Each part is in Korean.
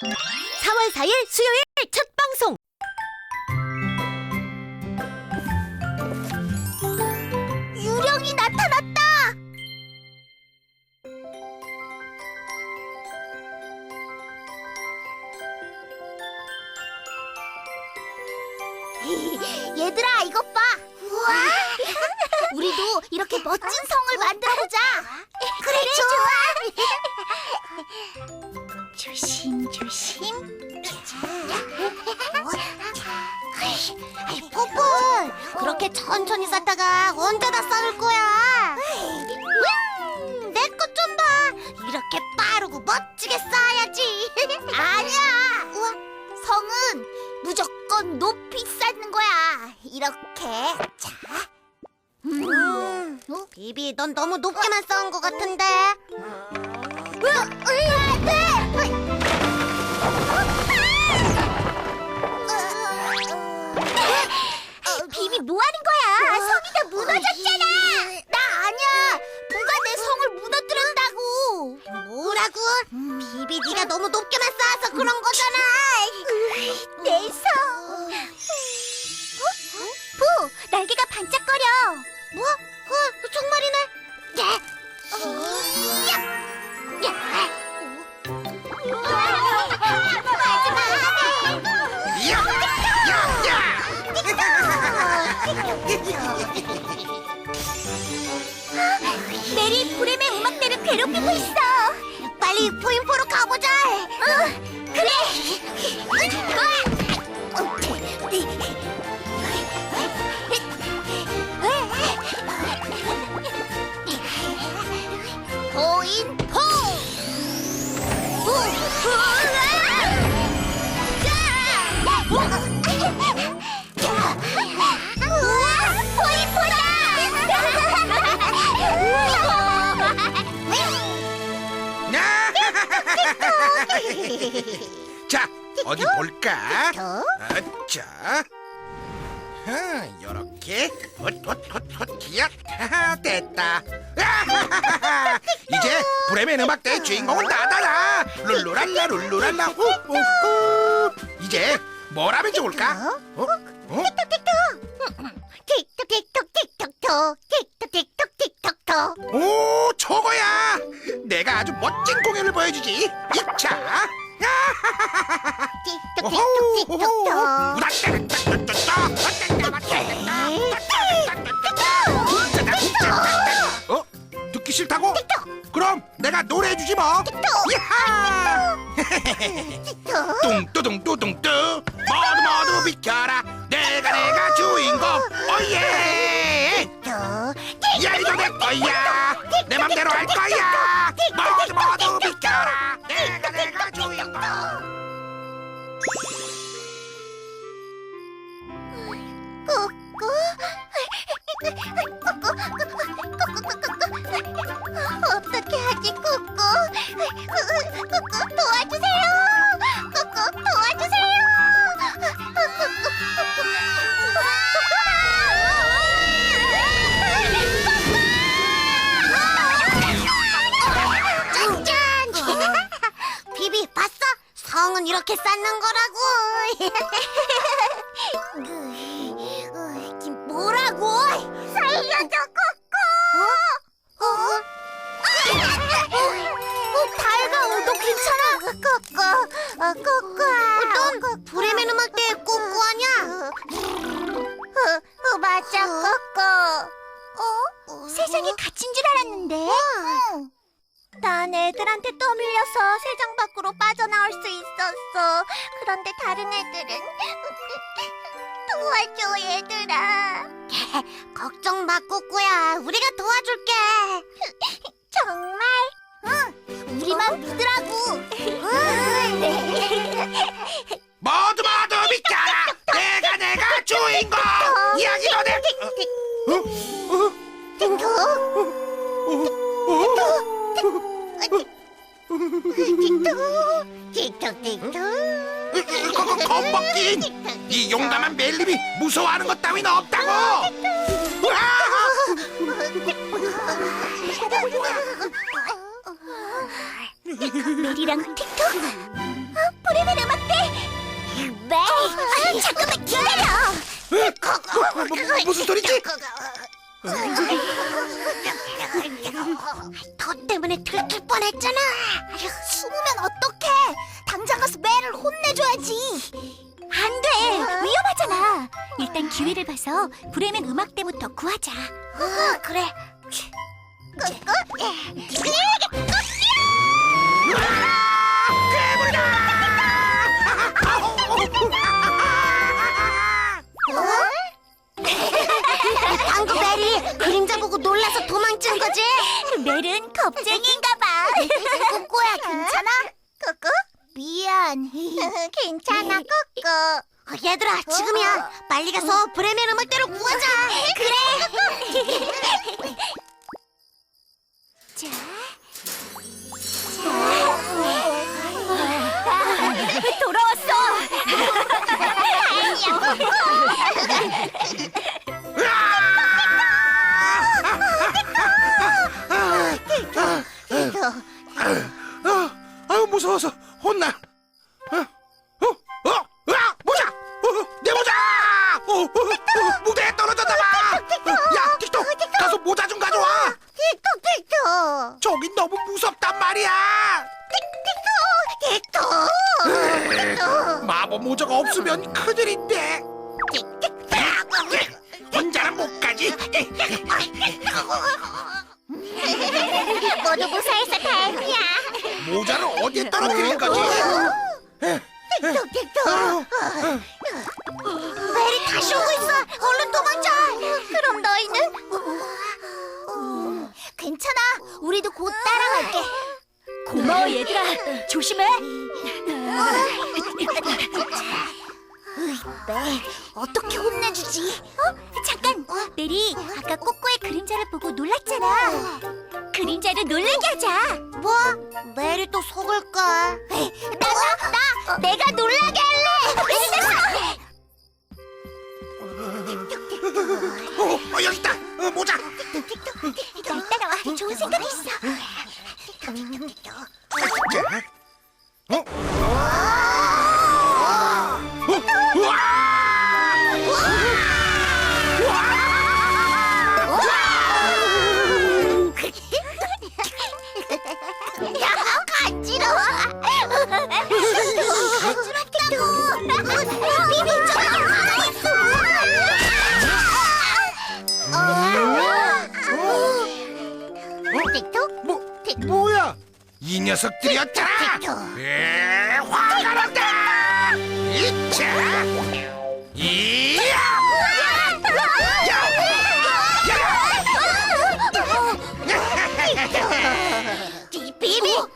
4월 4일 수요일 첫 방송. 유령이 나타났다. 얘들아 이것 봐. 우와. 우리도 이렇게 멋진 성을 만들어 보자. 그래, 좋아. 조심 포폰 그렇게 천천히 쌓다가 언제 다 쌓을 거야? 내 것 좀 봐. 이렇게 빠르고 멋지게 쌓아야지. 아니야. 우와, 성은 무조건 높이 쌓는 거야. 이렇게. 자. 음. 어? 비비, 넌 너무 높게만 쌓은 것 같은데. 으, 으이, 안 돼! 어, 비비 뭐 하는 거야? 괴롭히고 있어. 빨리 포인포로 가보자. 응, 그래. 자, 어디 볼까? 더? 자, 요렇게 헛헛헛헛 야, 하하, 됐다. 아하하하. 이제 브레멘 음악대의 주인공은 나다라. 룰루랄라 룰루랄라 후후후. 이제 뭘 하면 좋을까? 어? 어? 틱톡 여주지. 이차. 틱톡 틱톡 틱톡톡 어? 듣기 싫다고? 그럼 내가 노래해 주지 뭐. 야하! 틱톡 뚱뚜둥뚜둥뚜 모두 모두 비켜라 내가 내가 주인공 오예 야 이거 내 거야 내 맘대로 할 거야 어떻게 하지 꾸꾸 도와주세요 꾸꾸 도와주세요 짠짠 비비 봤어? 성은 이렇게 쌓는 거라고 넌 브레멘 음악대의 코코 아냐? 어, 어 맞아 코코 어? 세상이 갇힌 줄 알았는데 난 애들한테 떠밀려서 세상 밖으로 빠져나올 수 있었어. 그런데 다른 애들은 도와줘 얘들아. 걱정 마 꼬꼬야. 우리가 도와줄게. 정말? 응. 우리만 믿으라고. 모두 모두 비켜라 내가 내가 주인공 이야기도 내 어? 어? 어? 겁먹긴 이 용감한 멜림이 무서워하는 것 따윈 없다고 메리랑 틱톡? 아, 잠깐만 기다려. 에? 뭐, 뭐, 뭐, 무슨 소리지? 너 때문에 들킬 뻔했잖아. 숨으면 어떡해? 당장 가서 매를 혼내줘야지. 안 돼. 위험하잖아. 일단 기회를 봐서 브레멘 음악대부터 구하자. 어, 그래. 방금 메리 그림자 보고 놀라서 도망친 거지? 멜은 겁쟁이인가 봐. 꾸꾸야 괜찮아? 꾸꾸? 미안. 괜찮아 꾸꾸. 얘들아 지금이야. 빨리 가서 브레멘 음악대로 구하자. 그래. 자. 돌아왔어. 아, 아유 무서워서 혼나. 어, 어, 어, 아, 모자, 어, 내 모자, 어, 어, 어, 무대에 떨어졌나 봐. 어, 야, 틱톡, 가서 모자 좀 가져와. 틱톡 틱톡. 저기 너무 무섭단 말이야. 틱톡. 틱톡. 마법 모자가 없으면 큰일인데. 모두 무사해서 다행이야. 모자를 어디에 떨어뜨린 거지? 틱톡 틱톡. 메리 다시 오고 있어. 얼른 도망쳐. 그럼 너희는? 괜찮아. 우리도 곧 따라갈게. 고마워 얘들아 조심해 네, 어떻게 혼내주지? 어? 잠깐, 메리 아까 꼬꼬의 그림자를 보고 놀랐잖아. 그림자를 놀라게 하자. 뭐? 메리 또 속을까? 나, 나, 나, 내가 놀라게 할래. 어, 어, 여기 있다. 어, 모자. 날 따라와. 좋은 생각이 있어. 자. 비비. 틱톡? 뭐, 뭐야? 이 녀석들이었잖아. 틱톡. 에, 화가 난다. 이차. 이야. 비비, 네가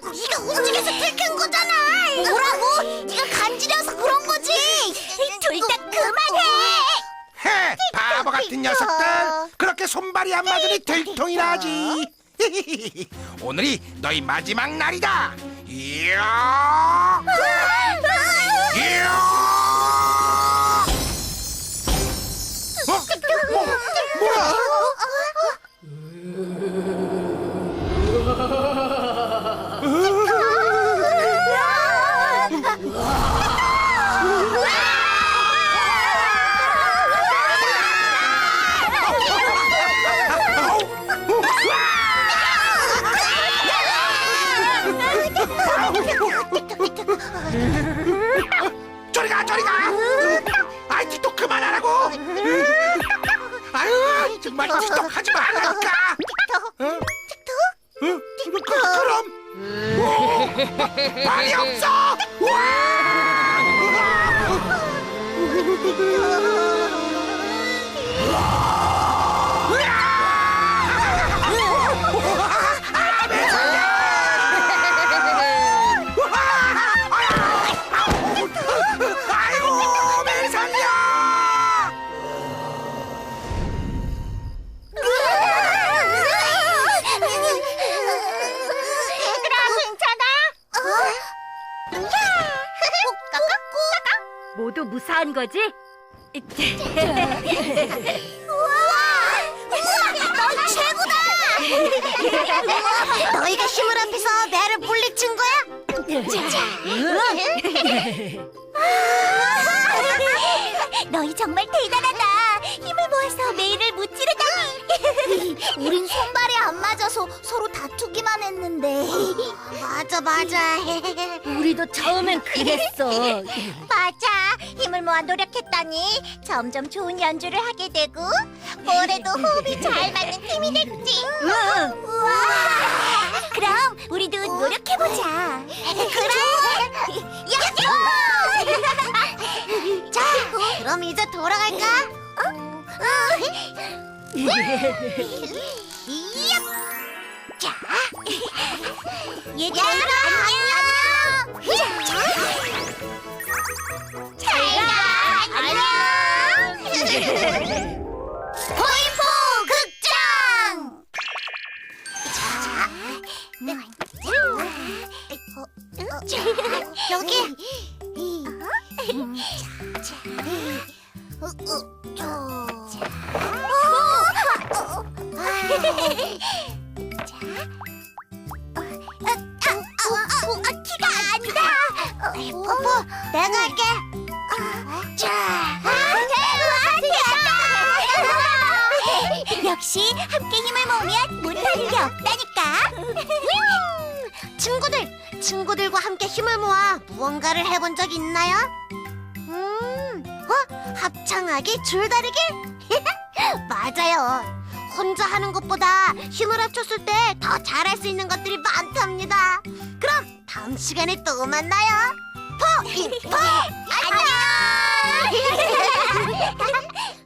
움직여서 들킨 거잖아. 뭐라고? 네가 간지러서 그런 거지. 둘 다 그만해. 헤, 바보 같은 녀석들. 그렇게 손발이 안 맞으니 들통이나 하지. 오늘이 너희 마지막 날이다. 이야. 이야. 정말 틱톡 하지 말라니까. 어? 어? 그, 그럼 오, 말이 없어. 아 한 거지? 넌 최고다! 너희가 힘을 합해서 매를 물리친 거야? 너희 정말 대단하다. 힘을 모아서 메일을 무찌르다니. 우린 손발이 안 맞아서 서로 다투기만 했는데. 맞아, 맞아. 우리도 처음엔 그랬어. 맞아. 힘을 모아 노력했더니 점점 좋은 연주를 하게 되고 올해도 호흡이 잘 맞는 팀이 됐지. 응. 우와. 그럼 우리도 노력해보자. 그래. 야호! 자, 그럼 이제 돌아갈까? 어? 이야. 자, 얘들아 안녕. 자, 역시 함께 힘을 모으면 못하는 게 없다니까. 친구들, 친구들과 함께 힘을 모아 무언가를 해본 적 있나요? 음, 어? 합창하기, 줄다리기? 맞아요. 혼자 하는 것보다 힘을 합쳤을 때 더 잘할 수 있는 것들이 많답니다. 그럼 다음 시간에 또 만나요. 포! 포! 안녕!